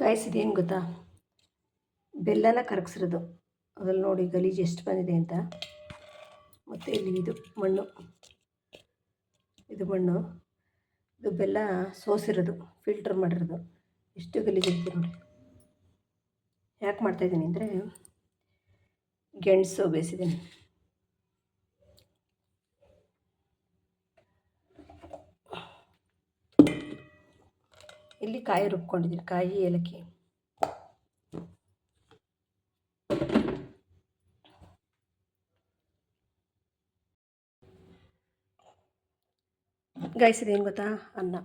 Guys ಇದೇನು ಗೊತ್ತಾ? ಬೆಲ್ಲನ ಕರಗಿಸಿರೋದು. ಅದ್ರಲ್ಲಿ ನೋಡಿ ಗಲೀಜು ಎಷ್ಟು ಬಂದಿದೆ ಅಂತ. ಮತ್ತು ಇಲ್ಲಿ ಇದು ಮಣ್ಣು. ಇದು ಮಣ್ಣು. ಇದು ಬೆಲ್ಲ ಸೋಸಿರೋದು, ಫಿಲ್ಟರ್ ಮಾಡಿರೋದು. ಎಷ್ಟು ಗಲೀಜು ಇರುತ್ತೆ ನೋಡಿ. ಯಾಕೆ ಮಾಡ್ತಾಯಿದ್ದೀನಿ ಅಂದರೆ, ಗೆಣಸು ಬೇಯಿಸಿದ್ದೀನಿ. ಇಲ್ಲಿ ಕಾಯಿ ರುಬ್ಕೊಂಡಿದ್ದೀನಿ, ಕಾಯಿ ಏಲಕ್ಕಿ. ಗಾಯಿಸಿದೆ ಏನು ಗೊತ್ತಾ? ಅನ್ನ.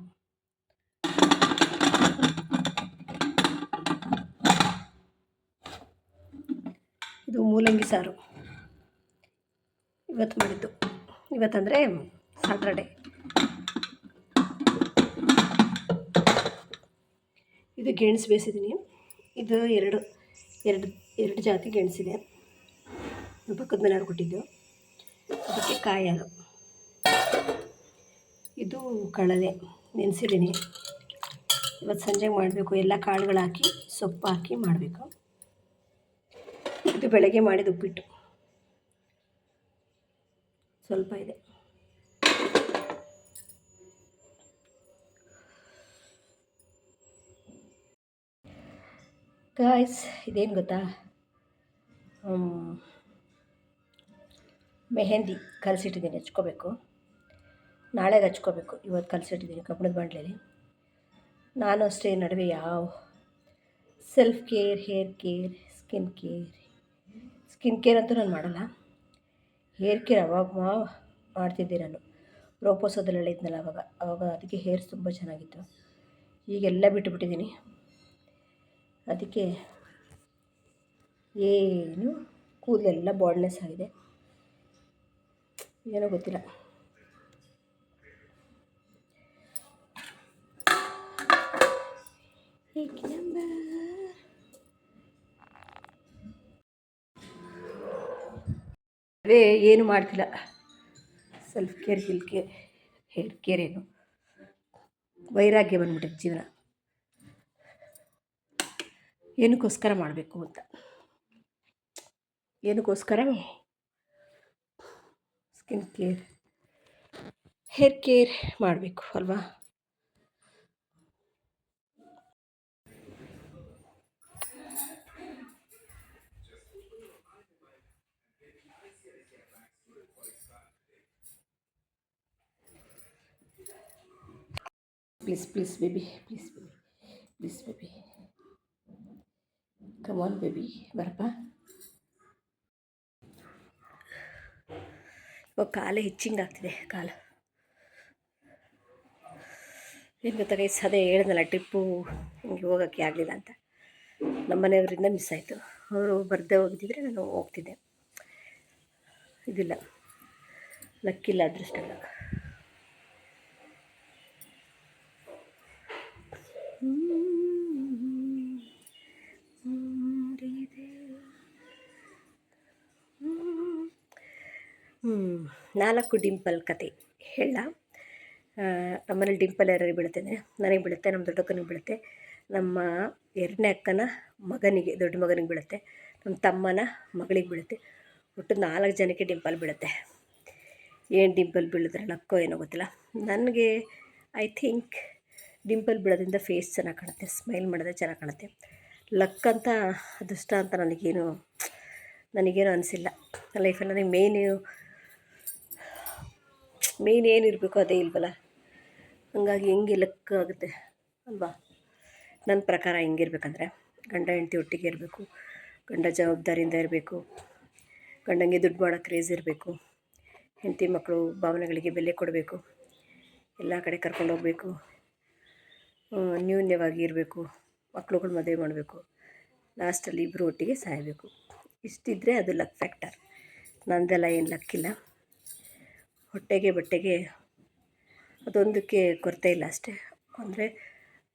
ಇದು ಮೂಲಂಗಿ ಸಾರು. ಇವತ್ತು ಮಾಡಿದ್ದು. ಇವತ್ತಂದರೆ ಸಾಟರ್ಡೆ ಇದು ಗೆಣಸು ಬೇಯಿಸಿದ್ದೀನಿ. ಇದು ಎರಡು ಎರಡು ಎರಡು ಜಾತಿ ಗೆಣಸಿದೆ ಪಕ್ಕದ ಮನೆಯವ್ರು ಕೊಟ್ಟಿದ್ದು. ಅದಕ್ಕೆ ಕಾಯಲು ಇದು ಕಳಲೆ ನೆನೆಸಿದ್ದೀನಿ ಇವತ್ತು ಸಂಜೆಗೆ ಮಾಡಬೇಕು. ಎಲ್ಲ ಕಾಳುಗಳು ಹಾಕಿ, ಸೊಪ್ಪು ಹಾಕಿ ಮಾಡಬೇಕು. ಇದು ಬೆಳಗ್ಗೆ ಮಾಡಿದ ಉಪ್ಪಿಟ್ಟು. ಸ್ವಲ್ಪ ಇದೆ. ಗಾಯ್ಸ್ ಇದೇನು ಗೊತ್ತಾ? ಮೆಹೆಂದಿ ಕಲಸಿಟ್ಟಿದ್ದೀನಿ, ಹಚ್ಕೋಬೇಕು. ನಾಳೆಗೆ ಹಚ್ಕೋಬೇಕು ಇವತ್ತು ಕಲಸಿಟ್ಟಿದ್ದೀನಿ ಕಬ್ಬಣದ ಬಾಂಡ್ಲೇಲಿ ನಾನು ಅಷ್ಟೇ ನಡುವೆ ಯಾವ self care hair care skin care skin care ಅಂತೂ ನಾನು ಮಾಡಲ್ಲ. ಹೇರ್ ಕೇರ್ ಅವಾಗ ಮಾಡ್ತಿದ್ದೆ ನಾನು. ರೋಪೋಸೋದಲ್ಲಿ ಹೇಳಿದ್ನಲ್ಲ ಅವಾಗ. ಅವಾಗ ಅದಕ್ಕೆ ಹೇರ್ಸ್ ತುಂಬ ಚೆನ್ನಾಗಿತ್ತು. ಈಗೆಲ್ಲ ಬಿಟ್ಟುಬಿಟ್ಟಿದ್ದೀನಿ ಅದಕ್ಕೆ ಏನು? ಕೂದಲೆಲ್ಲ ಬಾಡ್ಲೆಸ್ ಆಗಿದೆ. ಏನೋ ಗೊತ್ತಿಲ್ಲ. ಅದೇ ಏನು ಮಾಡ್ತಿಲ್ಲ. ಸೆಲ್ಫ್ ಕೇರ್ ಗಿಲ್ ಕೇರ್ ಹೇರ್ ಕೇರ್ ಏನು. ವೈರಾಗ್ಯ ಬಂದ್ಬಿಟ್ಟೆ ಜೀವನ. ಏನಕ್ಕೋಸ್ಕರ ಮಾಡಬೇಕು ಅಂತ. ಏನಕ್ಕೋಸ್ಕರ? ಸ್ಕಿನ್ ಕೇರ್ ಹೇರ್ ಕೇರ್ ಮಾಡಬೇಕು ಅಲ್ವಾ? Please please baby please baby please baby come on baby ಬರಪ್ಪ ಇವಾಗ ಕಾಲು ಹೆಚ್ಚಿಂಗ್ ಆಗ್ತಿದೆ, ಕಾಲು. ಏನು ಗೊತ್ತಾ ಗೈಸ್ ಅದೇ ಟ್ರಿಪ್ಪು ಹಿಂಗೆ ಹೋಗೋಕ್ಕೆ ಆಗಲಿಲ್ಲ ಅಂತ. ನಮ್ಮ ಮನೆಯವರಿಂದ ಮಿಸ್ ಆಯಿತು. ಅವರು ಬರದೇ ಹೋಗಿದ್ದಿದ್ರೆ ನಾನು ಹೋಗ್ತಿದ್ದೆ. ಇದಿಲ್ಲ. ಲಕ್ಕಿಲ್ಲ ಅದೃಷ್ಟ ಇಲ್ಲ ಹ್ಞೂ ನಾಲ್ಕು ಡಿಂಪಲ್ ಕತೆ ಹೇಳ. ನಮ್ಮನೇಲಿ ಡಿಂಪಲ್ ಯಾರಿಗೆ ಬೀಳುತ್ತೆ ಅಂದರೆ ನನಗೆ ಬೀಳುತ್ತೆ, ನಮ್ಮ ದೊಡ್ಡಕ್ಕನಿಗೆ ಬೀಳುತ್ತೆ, ನಮ್ಮ ಎರಡನೇ ಅಕ್ಕನ ಮಗನಿಗೆ, ದೊಡ್ಡ ಮಗನಿಗೆ ಬೀಳುತ್ತೆ, ನಮ್ಮ ತಮ್ಮನ ಮಗಳಿಗೆ ಬೀಳುತ್ತೆ. ಒಟ್ಟು ನಾಲ್ಕು ಜನಕ್ಕೆ ಡಿಂಪಲ್ ಬೀಳುತ್ತೆ. ಏನು ಡಿಂಪಲ್ ಬೀಳಿದ್ರೆ ಲಕ್ಕೋ ಏನೋ ಗೊತ್ತಿಲ್ಲ. ನನಗೆ ಐ ಥಿಂಕ್ ಡಿಂಪಲ್ ಬೀಳೋದ್ರಿಂದ ಫೇಸ್ ಚೆನ್ನಾಗಿ ಕಾಣುತ್ತೆ ಸ್ಮೈಲ್ ಮಾಡಿದ್ರೆ ಚೆನ್ನಾಗಿ ಕಾಣುತ್ತೆ. ಲಕ್ ಅಂತ, ಅದೃಷ್ಟ ಅಂತ ನನಗೇನು ನನಗೇನು ಅನಿಸಿಲ್ಲ. ಲೈಫಲ್ಲಿ ನನಗೆ ಮೇಯ್ನು ಮೇಯ್ನ್ ಏನಿರಬೇಕು ಅದೇ ಇಲ್ವಲ್ಲ? ಹಂಗಾಗಿ ಹೆಂಗೆ ಲೆಕ್ಕ ಆಗುತ್ತೆ ಅಲ್ವಾ? ನನ್ನ ಪ್ರಕಾರ ಹೆಂಗಿರ್ಬೇಕಂದ್ರೆ ಗಂಡ ಹೆಂಡತಿ ಒಟ್ಟಿಗೆ ಇರಬೇಕು, ಗಂಡ ಜವಾಬ್ದಾರಿಯಿಂದ ಇರಬೇಕು, ಗಂಡಂಗೆ ದುಡ್ಡು ಮಾಡೋ ಕ್ರೇಜ್ ಇರಬೇಕು, ಹೆಂಡತಿ ಮಕ್ಕಳು ಭಾವನೆಗಳಿಗೆ ಬೆಲೆ ಕೊಡಬೇಕು, ಎಲ್ಲ ಕಡೆ ಕರ್ಕೊಂಡು ಹೋಗಬೇಕು ನ್ಯೂನ್ಯವಾಗಿ ಇರಬೇಕು, ಮಕ್ಳುಗಳು ಮದುವೆ ಮಾಡಬೇಕು, ಲಾಸ್ಟಲ್ಲಿ ಇಬ್ಬರು ಒಟ್ಟಿಗೆ ಸಾಯಬೇಕು. ಇಷ್ಟಿದ್ದರೆ ಅದು ಲಕ್ ಫ್ಯಾಕ್ಟರ್. ನಂದೆಲ್ಲ ಏನು ಲಕ್ಕಿಲ್ಲ ಹೊಟ್ಟೆಗೆ, ಬಟ್ಟೆಗೆ ಅದೊಂದಕ್ಕೆ ಕೊರತೆ ಇಲ್ಲ ಅಷ್ಟೇ. ಅಂದರೆ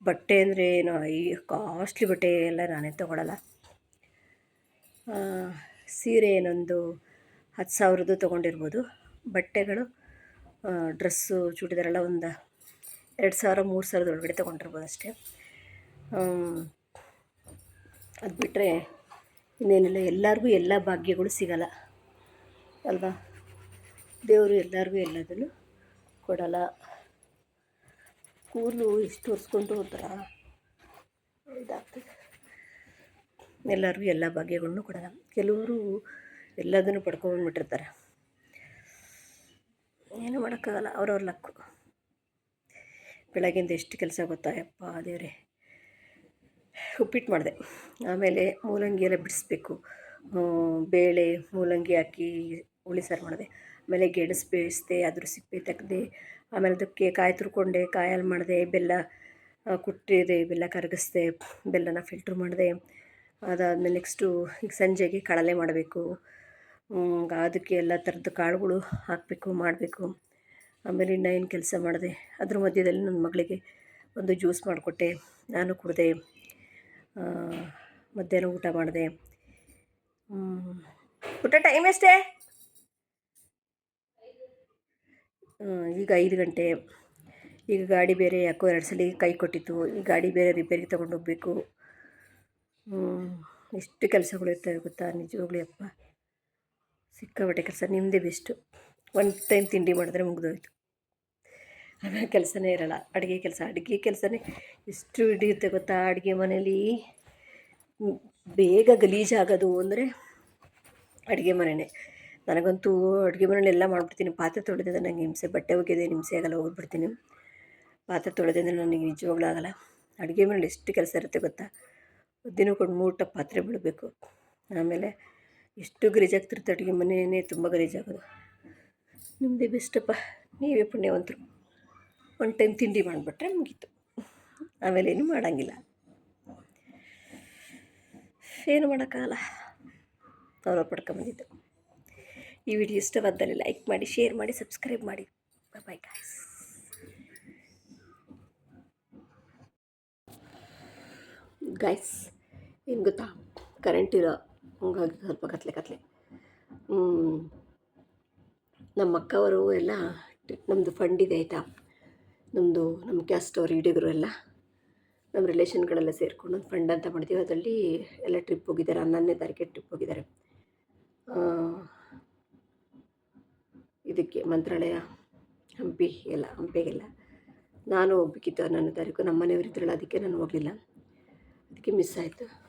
ಬಟ್ಟೆ ಅಂದರೆ ಏನು, ಈ ಕಾಸ್ಟ್ಲಿ ಬಟ್ಟೆ ಎಲ್ಲ ನಾನೇ ತೊಗೊಳಲ್ಲ. ಸೀರೆ ಏನೊಂದು ಹತ್ತು ಸಾವಿರದ್ದು ತೊಗೊಂಡಿರ್ಬೋದು. ಬಟ್ಟೆಗಳು ಡ್ರೆಸ್ಸು ಚೂಡಿದಾರೆಲ್ಲ ಒಂದು ಎರಡು ಸಾವಿರ, ಮೂರು ಸಾವಿರದ ಒಳಗಡೆ ತೊಗೊಂಡಿರ್ಬೋದು ಅಷ್ಟೇ. ಅದು ಬಿಟ್ಟರೆ ಇನ್ನೇನಿಲ್ಲ. ಎಲ್ಲರಿಗೂ ಎಲ್ಲ ಭಾಗ್ಯಗಳು ಸಿಗಲ್ಲ. ಅಲ್ವಾ? ದೇವರು ಎಲ್ಲರಿಗೂ ಎಲ್ಲದನ್ನು ಕೊಡಲ್ಲ. ಕೂದಲು ಇಷ್ಟು ಒರೆಸ್ಕೊಂಡು ಒಂಥರ ಇದಾಗ್ತದೆ. ಎಲ್ಲರಿಗೂ ಎಲ್ಲ ಭಾಗ್ಯಗಳನ್ನು ಕೊಡಲ್ಲ. ಕೆಲವರು ಎಲ್ಲದನ್ನು ಪಡ್ಕೊಂಡ್ಬಿಟ್ಟಿರ್ತಾರೆ ಏನು ಮಾಡೋಕ್ಕಾಗಲ್ಲ, ಅವ್ರವ್ರ ಲಕ್ಕು. ಬೆಳಗಿಂದ ಎಷ್ಟು ಕೆಲಸ ಗೊತ್ತಾ? ಯಪ್ಪ ದೇವ್ರೆ. ಉಪ್ಪಿಟ್ಟು ಮಾಡಿದೆ. ಆಮೇಲೆ ಮೂಲಂಗಿ ಎಲ್ಲ ಬಿಡಿಸ್ಬೇಕು. ಬೇಳೆ, ಮೂಲಂಗಿ ಹಾಕಿ ಹುಳಿ ಸಾರು ಮಾಡಿದೆ. ಆಮೇಲೆ ಗೆಣಸು ಬೇಯಿಸಿದೆ, ಅದ್ರ ಸಿಪ್ಪೆ ತೆಗೆದೆ, ಆಮೇಲೆ ಅದಕ್ಕೆ ಕಾಯಿ ತುರ್ಕೊಂಡೆ, ಕಾಯಲ್ಲಿ ಮಾಡಿದೆ, ಬೆಲ್ಲ ಕುಟ್ಟಿದೆ ಬೆಲ್ಲ ಕರಗಿಸ್ದೆ, ಬೆಲ್ಲನ ಫಿಲ್ಟ್ರ್ ಮಾಡಿದೆ. ಅದಾದಮೇಲೆ ನೆಕ್ಸ್ಟು ಈಗ ಸಂಜೆಗೆ ಕಡಲೆ ಮಾಡಬೇಕು. ಅದಕ್ಕೆ ಎಲ್ಲ ಥರದ ಕಾಳುಗಳು ಹಾಕಬೇಕು, ಮಾಡಬೇಕು. ಆಮೇಲೆ ಇನ್ನು ಏನು ಕೆಲಸ ಮಾಡಿದೆ, ಅದ್ರ ಮಧ್ಯದಲ್ಲಿ ನನ್ನ ಮಗಳಿಗೆ ಒಂದು ಜ್ಯೂಸ್ ಮಾಡಿಕೊಟ್ಟೆ. ನಾನು ಕುಡಿದೆ. ಮಧ್ಯಾಹ್ನ ಊಟ ಮಾಡಿದೆ. ಊಟ ಟೈಮ್ ಎಷ್ಟೇ? ಈಗ ಐದು ಗಂಟೆ. ಈಗ ಗಾಡಿ ಬೇರೆ ಯಾಕೋ ಎರಡು ಸಲ ಕೈ ಕೊಟ್ಟಿತ್ತು. ಈ ಗಾಡಿ ಬೇರೆ ರಿಪೇರಿಗೆ ತೊಗೊಂಡು ಹೋಗಬೇಕು. ಎಷ್ಟು ಕೆಲಸಗಳು ಇರ್ತವೆ ಗೊತ್ತಾ ನಿಜವಾಗ್ಲೂ ಅಪ್ಪ ಸಿಕ್ಕಾಪಟ್ಟೆ ಕೆಲಸ ನಿಮ್ಮದೇ ಬೆಸ್ಟು ಒಂದು ಟೈಮ್ ತಿಂಡಿ ಮಾಡಿದ್ರೆ ಮುಗಿದೋಯ್ತು. ಆಮೇಲೆ ಕೆಲಸನೇ ಇರಲ್ಲ. ಅಡುಗೆ ಕೆಲಸ, ಅಡುಗೆ ಕೆಲಸನೇ ಎಷ್ಟು ಹಿಡಿಯುತ್ತೆ ಗೊತ್ತಾ ಅಡುಗೆ ಮನೇಲಿ? ಬೇಗ ಗಲೀಜಾಗೋದು ಅಂದರೆ ಅಡುಗೆ ಮನೆಯೇ ನನಗಂತೂ ಅಡುಗೆ ಮನೇಲಿ ಎಲ್ಲ ಮಾಡ್ಬಿಡ್ತೀನಿ. ಪಾತ್ರೆ ತೊಳೆದಿದ್ದೆ ನನಗೆ ಹಿಂಸೆ, ಬಟ್ಟೆ ಒಗೆಯೋದೇ ಹಿಂಸೆ ಆಗಲ್ಲ, ಹೋಗ್ಬಿಡ್ತೀನಿ. ಪಾತ್ರೆ ತೊಳೆದಿದ್ರೆ ನನಗೆ ನಿಜವಾಗ್ಲೂ ಆಗಲ್ಲ. ಅಡುಗೆ ಮನೇಲಿ ಎಷ್ಟು ಕೆಲಸ ಇರುತ್ತೆ ಗೊತ್ತಾ? ದಿನಕ್ಕೆ ಒಂದು ಮೂರು ಟಪ್ ಪಾತ್ರೆ ಬಿಡಬೇಕು. ಆಮೇಲೆ ಎಷ್ಟು ಗಲೀಜಾಗ್ತಿರುತ್ತೆ ಅಡುಗೆ ಮನೆಯೇ ತುಂಬ ಗಲೀಜಾಗೋದು ನಿಮ್ಮದೇ ಬೆಸ್ಟಪ್ಪ ನೀವೇ ಪುಣ್ಯವಂತರು. ಒನ್ ಟೈಮ್ ತಿಂಡಿ ಮಾಡಿಬಿಟ್ರೆ ಮುಗೀತು. ಆಮೇಲೆ ಏನು ಮಾಡೋಂಗಿಲ್ಲ. ಏನು ಮಾಡೋಕ್ಕಾಗಲ್ಲ. ಅವರು ಪಡ್ಕೊಂಬಂದಿದ್ದು ಈ ವಿಡಿಯೋ ಇಷ್ಟವಾದಲ್ಲಿ ಲೈಕ್ ಮಾಡಿ ಶೇರ್ ಮಾಡಿ ಸಬ್ಸ್ಕ್ರೈಬ್ ಮಾಡಿ. ಬಾಯ್ ಗಾಯ್ಸ್ ಗಾಯ್ಸ್ ಏನು ಗೊತ್ತಾ? ಕರೆಂಟ್ ಇರೋ, ಹಂಗಾಗಿ ಸ್ವಲ್ಪ ಕತ್ಲೆ ಕತ್ಲೆ. ನಮ್ಮ ಅಕ್ಕವರು ಎಲ್ಲ ನಮ್ಮದು ಫಂಡ್ ಇದೆ ಆಯಿತಾ? ನಮ್ಮದು ನಮ್ಮ ಕ್ಯಾಸ್ಟ್ ಅವ್ರ, ಹಿಡಿಗರು ಎಲ್ಲ ನಮ್ಮ ರಿಲೇಷನ್ಗಳೆಲ್ಲ ಸೇರಿಕೊಂಡು ಒಂದು ಫಂಡ್ ಅಂತ ಮಾಡ್ತೀವಿ. ಅದರಲ್ಲಿ ಎಲ್ಲ ಟ್ರಿಪ್ ಹೋಗಿದ್ದಾರೆ, ಹನ್ನೊಂದನೇ ತಾರೀಕೆ ಟ್ರಿಪ್ ಹೋಗಿದ್ದಾರೆ. ಇದಕ್ಕೆ ಮಂತ್ರಾಲಯ ಹಂಪಿ ಎಲ್ಲ, ಹಂಪಿಗೆಲ್ಲ. ನಾನು ಹೋಗ್ಬೇಕಿತ್ತು ಹನ್ನೊಂದನೇ ತಾರೀಕು ನಮ್ಮ ಮನೆಯವ್ರು ಇದ್ರಲ್ಲ ಅದಕ್ಕೆ ನಾನು ಹೋಗಲಿಲ್ಲ. ಅದಕ್ಕೆ ಮಿಸ್ ಆಯಿತು.